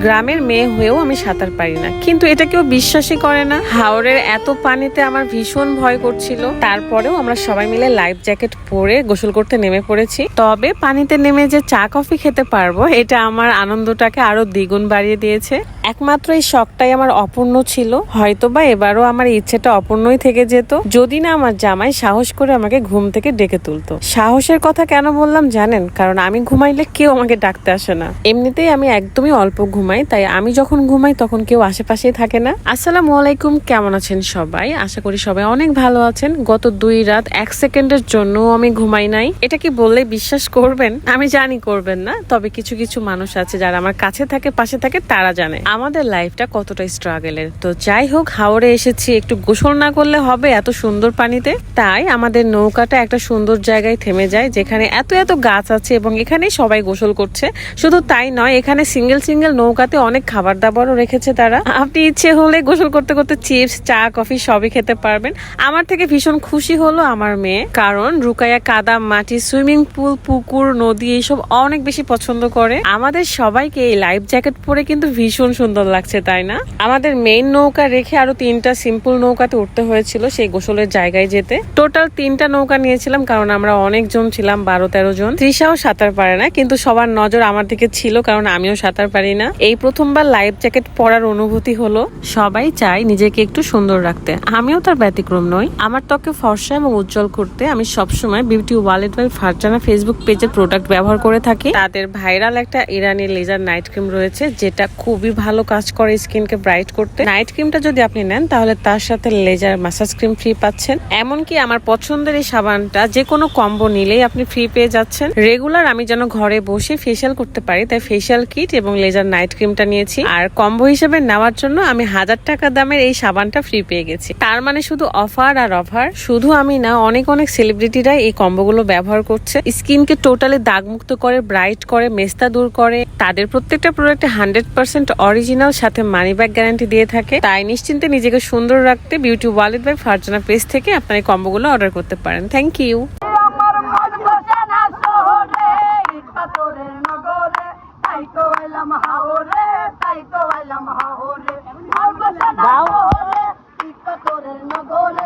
গ্রামের মেয়ে হয়েও আমি সাঁতার পারি না। কিন্তু এটা কেউ বিশ্বাসই করে না। হাওরের এত পানিতে আমার ভীষণ ভয় করছিল। তারপরেও আমরা সবাই মিলে লাইফ জ্যাকেট পরে গোসল করতে নেমে পড়েছি। তবে পানিতে নেমে যে চা, কফি খেতে পারব, এটা আমার আনন্দটাকে আরও দ্বিগুণ বাড়িয়ে দিয়েছে। একমাত্র এই শখটাই আমার অপূর্ণ ছিল। হয়তো বা এবারও আমার ইচ্ছেটা অপূর্ণই থেকে যেত। যদি না আমার জামাই সাহস করে আমাকে ঘুম থেকে ডেকে তুলতো। সাহসের কথা কেন বললাম জানেন? কারণ আমি ঘুমাইলে কেউ আমাকে ডাকতে আসে না। এমনিতেই আমি একদমই অল্প ঘুমাই তাই আমি যখন ঘুমাই তখন কেউ আশেপাশেই থাকে না। আসসালামু আলাইকুম, কেমন আছেন সবাই? আশা করি সবাই অনেক ভালো আছেন। গত দুই রাত এক সেকেন্ডের জন্য আমি ঘুমাই নাই। এটা কি বললে বিশ্বাস করবেন? আমি জানি করবেন না, তবে কিছু কিছু মানুষ আছে যারা আমার কাছে থাকে, পাশে থাকে, তারা জানে। আমাদের লাইফটা কতটা স্ট্রাগলের। তো যাই হোক হাওড়ে এসেছি, একটু গোসল না করলে হবে এত সুন্দর পানিতে। তাই আমাদের নৌকাটা একটা সুন্দর জায়গায় থেমে যায়, যেখানে এত এত গাছ আছে এবং এখানে সবাই গোসল করছে। শুধু তাই নয়, এখানে সিঙ্গেল সিঙ্গেল নৌকাতে অনেক খাবার দাবারও রেখেছে তারা। আপনি ইচ্ছে হলে গোসল করতে করতে চিপস, চা, কফি সবই খেতে পারবেন। আমার থেকে ভীষণ খুশি হলো আমার মেয়ে, কারণ রুকাইয়া কাদা, মাটি, সুইমিং পুল, পুকুর, নদী এইসব অনেক বেশি পছন্দ করে। আমাদের সবাইকে এই লাইফ জ্যাকেট পরে কিন্তু ভীষণ সুন্দর লাগছে, তাই না? আমাদের মেইন নৌকা রেখে আরও তিনটা সিম্পল নৌকাতে উঠতে হয়েছিল সেই গোসলের জায়গায় যেতে। টোটাল তিনটা নৌকা নিয়েছিলাম, কারণ আমরা অনেকজন ছিলাম, বারো তেরো জন। তৃষাও সাঁতার পারে না, কিন্তু সবার নজর আমার দিকে ছিল, কারণ আমিও সাঁতার পারি না। এই প্রথমবার লাইফ জ্যাকেট পরার অনুভূতি হলো, সবাই চায় নিজেকে একটু সুন্দর রাখতে। আমিও তার ব্যতিক্রম নই। আমার ত্বকে ফর্সা এবং উজ্জ্বল করতে আমি সবসময় beauty wallet by Farzana Facebook পেজের প্রোডাক্ট ব্যবহার করে থাকি। তাদের ভাইরাল একটা ইরানি লেজার নাইট ক্রিম রয়েছে, যেটা খুবই ভালো কাজ করে স্কিনকে ব্রাইট করতে। নাইট ক্রিমটা যদি আপনি নেন, তাহলে তার সাথে লেজার মাসাজ ক্রিম ফ্রি পাচ্ছেন। এমনকি আমার পছন্দের এই সাবানটা, যে কোনো কম্বো নিলেই আপনি ফ্রি পেয়ে যাচ্ছেন। রেগুলার আমি যেন ঘরে বসে ফেসিয়াল করতে পারি, তাই ফেসিয়াল কিট এবং লেজার নাইট ক্রিমটা নিয়েছি। আর কম্বো হিসেবে নেওয়ার জন্য আমি হাজার টাকা দামের এই সাবানটা ফ্রি পেয়ে গেছি। তার মানে শুধু অফার আর অফার শুধু আমি না, অনেক অনেক সেলিব্রিটিরা এই কম্বোগুলো ব্যবহার করছে। স্কিনকে টোটালি দাগমুক্ত করে ব্রাইট করে, মেস্তা দূর করে। তাদের প্রত্যেকটা প্রোডাক্টে হান্ড্রেড পার্সেন্ট অরিজিনাল সাথে মানি ব্যাগ গ্যারান্টি দিয়ে থাকে। তাই নিশ্চিন্তে নিজেকে সুন্দর রাখতে beauty wallet by Farzana page থেকে আপনার এই কম্বোগুলো অর্ডার করতে পারেন। থ্যাংক ইউ আমার মন বসে না শহরে পাথরের নগরে তাই তো এলাম হাওরে তাই তো रे হাওরে মন বসে না শহরে পাথরের न তাই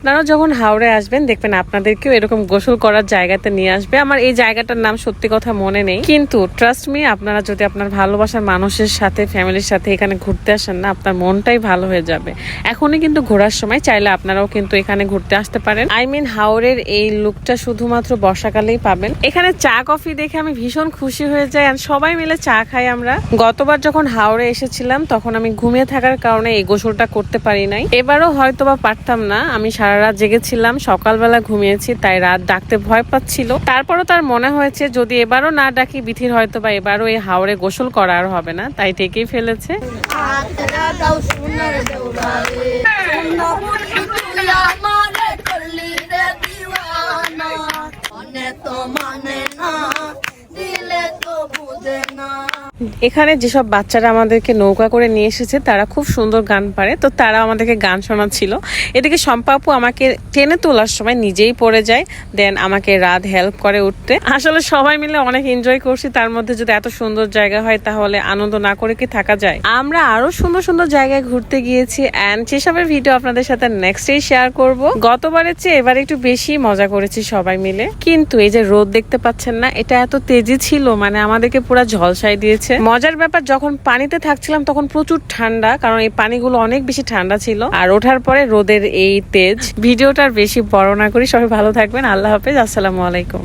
আপনারাও যখন হাওড়ে আসবেন, দেখবেন আপনাদেরকেও এরকম গোসল করার জায়গাতে নিয়ে আসবে। আমার এই জায়গাটার নাম সত্যি কথা মনে নেই। কিন্তু ট্রাস্ট মি আপনারা যদি আপনার ভালোবাসার মানুষের সাথে ফ্যামিলির সাথে এখানে ঘুরতে আসেন না, আপনার মনটাই ভালো হয়ে যাবে। এখনই কিন্তু ঘোরার সময়, চাইলে আপনারাও কিন্তু এখানে ঘুরতে আসতে পারেন। আই মিন হাওড়ের এই লুকটা শুধুমাত্র বর্ষাকালেই পাবেন। এখানে চা কফি দেখে আমি ভীষণ খুশি হয়ে যাই আর সবাই মিলে চা খাই আমরা। গতবার যখন হাওড়ে এসেছিলাম, তখন আমি ঘুমিয়ে থাকার কারণে এই গোসলটা করতে পারি নাই। এবারও হয়তো বা পারতাম না, আমি সারা রাত জেগেছিলাম, সকালবেলা ঘুমিয়েছি, তাই রাত ডাকতে ভয় পাচ্ছিল। তারপরও তার মনে হয়েছে, যদি এবারও না ডাকি, বিথির হয়তো বা এবারও এই হাওড়ে গোসল করা আর হবে না, তাই ডেকেই ফেলেছে। এখানে যেসব বাচ্চারা আমাদেরকে নৌকা করে নিয়ে এসেছে, তারা খুব সুন্দর গান পারে। তো তারা আমাদেরকে গান শোনাচ্ছিল। এদিকে সম্পাপু আমাকে টেনে তোলার সময় নিজেই পড়ে যায়, দেন আমাকে রাত হেল্প করে উঠতে। আসলে সবাই মিলে অনেক এনজয় করছি, তার মধ্যে যদি এত সুন্দর জায়গা হয়, তাহলে আনন্দ না করে কি থাকা যায়? আমরা আরও সুন্দর সুন্দর জায়গায় ঘুরতে গিয়েছি অ্যান্ড সেসবের ভিডিও আপনাদের সাথে নেক্সটেই শেয়ার করব। গতবারের চেয়ে এবার একটু বেশি মজা করেছি সবাই মিলে। কিন্তু এই যে রোদ দেখতে পাচ্ছেন না, এটা এত তেজি ছিল মানে আমাদেরকে পুরো ঝলসাই দিয়েছে। মজার ব্যাপার, যখন পানিতে থাকছিলাম তখন প্রচুর ঠান্ডা, কারণ এই পানিগুলো অনেক বেশি ঠান্ডা ছিল। আর ওঠার পরে রোদের এই তেজ। ভিডিওটার বেশি বড় না করি, সবাই ভালো থাকবেন। আল্লাহ হাফেজ, আসসালামু আলাইকুম।